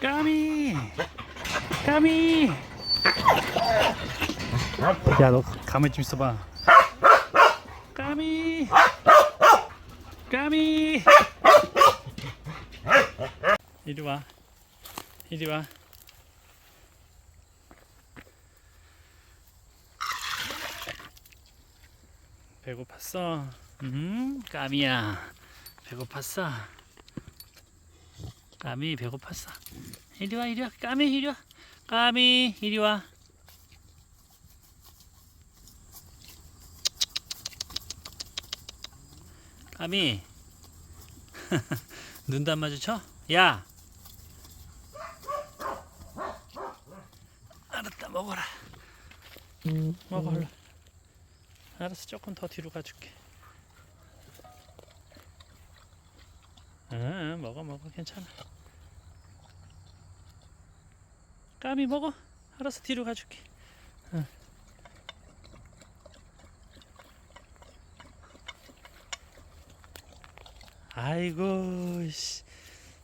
까미 까미. 야 너 가만히 좀 있어봐. 까미 까미. 이리 와 이리 와. 배고팠어? 음 까미야. 배고팠어? 까미 배고팠어? 이리 와 이리 와. 까미 이리 와. 까미 이리 와. 까미. 눈도 안 마주쳐? 야. 알았다 먹어라. 먹어 얼른 알았어 조금 더 뒤로 가줄게 응 먹어 먹어 괜찮아. 까미 먹어. 알았어 뒤로 가줄게. 응. 아이고 씨.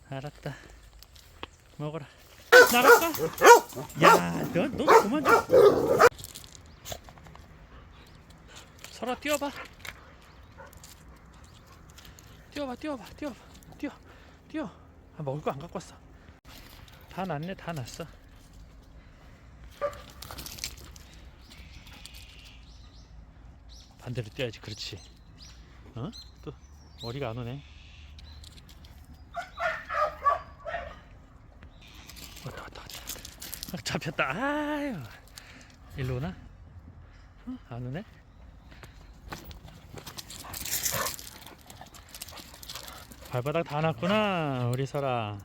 알았다. 먹어라. 나갈까? 야 너 너 그만 좀. 설아 뛰어봐. 뛰어봐 뛰어봐 뛰어봐 뛰어 아 먹을 거 안 갖고 왔어 다 났네 다 났어 반대로 뛰어야지 그렇지 어? 또 머리가 안 오네 왔다 왔다 왔다 아, 잡혔다 아유 일로 오나? 어? 안 오네? 발바닥 다 났구나 우리 설아.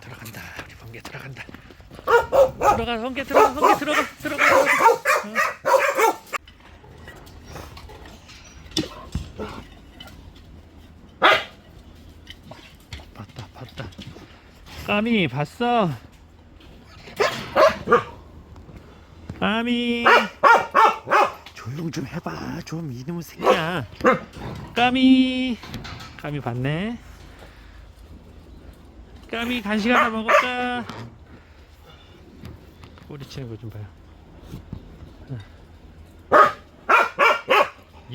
들어간다 우리 번개 들어간다. 들어가 번개 들어가 번개 들어가 들어가 들어가. 봤다 봤다. 까미 봤어? 까미 조용 좀 해봐. 좀 이놈의 새끼야. 까미. 까미 봤네. 까미 간식 하나 먹을까 꼬리치는 거 좀 봐요.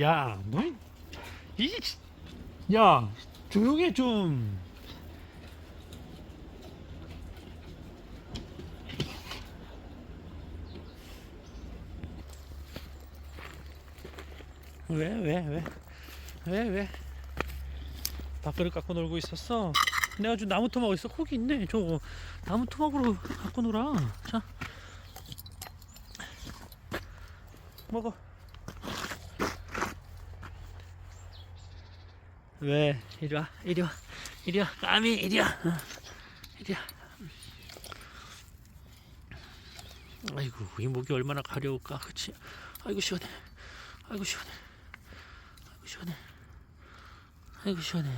야, 너, 이, 야, 조용해 좀. 왜, 왜, 왜, 왜, 왜? 밥그릇 갖고 놀고 있었어? 내가 좀 나무 토막 있어. 거기 있네. 저거 나무 토막으로 갖고 놀아. 자, 먹어. 왜? 이리 와, 이리 와, 이리 와, 까미, 이리 와, 어, 이리 와. 아이고, 이 목이 얼마나 가려울까, 그치? 아이고 시원해, 아이고 시원해, 아이고 시원해, 아이고 시원해,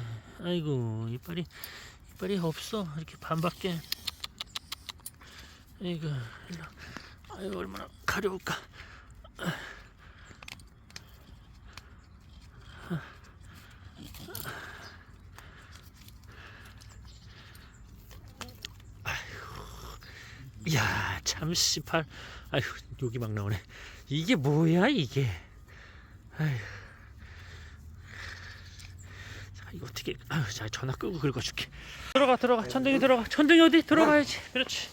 아이고 이빨이 이빨이 없어, 이렇게 반밖에. 아이고, 일로, 아이고 얼마나 가려울까. 야, 참 씨발. 아휴, 욕이 막 나오네. 이게 뭐야, 이게. 아휴. 자, 이거 어떻게 아휴, 자, 전화 끄고 긁어줄게. 들어가, 들어가. 천둥이 들어가. 천둥이 어디? 들어가야지. 그렇지.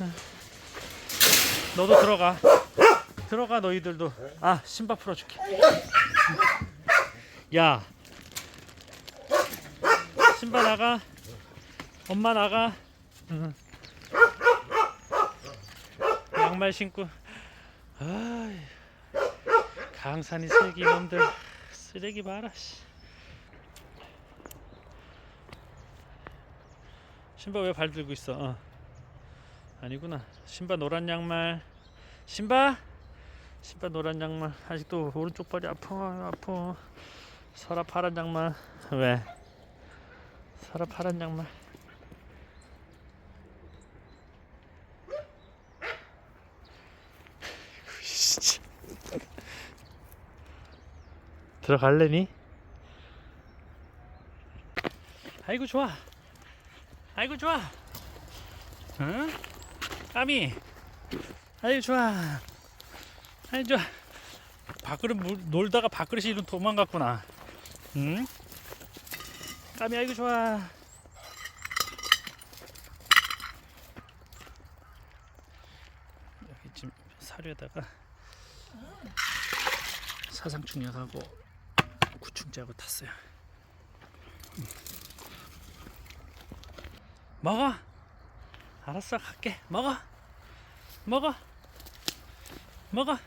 어. 너도 들어가. 들어가, 너희들도. 아, 신발 풀어줄게. 야. 신발 나가. 엄마 나가. 응. 양말 신고 아이, 강산이 슬기 놈들 쓰레기 봐라 씨. 신발 왜 발 들고 있어? 어. 아니구나. 신발 노란 양말. 신발 신발 노란 양말. 아직도 오른쪽 발이 아파 아파. 서랍 파란 양말. 왜? 서랍 파란 양말. 들어갈래니? 아이고 좋아. 아이고 좋아. 응? 까미. 아이고 좋아. 아이고 좋아. 밥그릇 물- 놀다가 밥그릇이 이리 도망갔구나. 응? 까미 아이고 좋아. 여기 지금 사료에다가 사상충약하고 구충제하고 탔어요. 음. 먹어. 알았어 갈게. 먹어. 먹어. 먹어.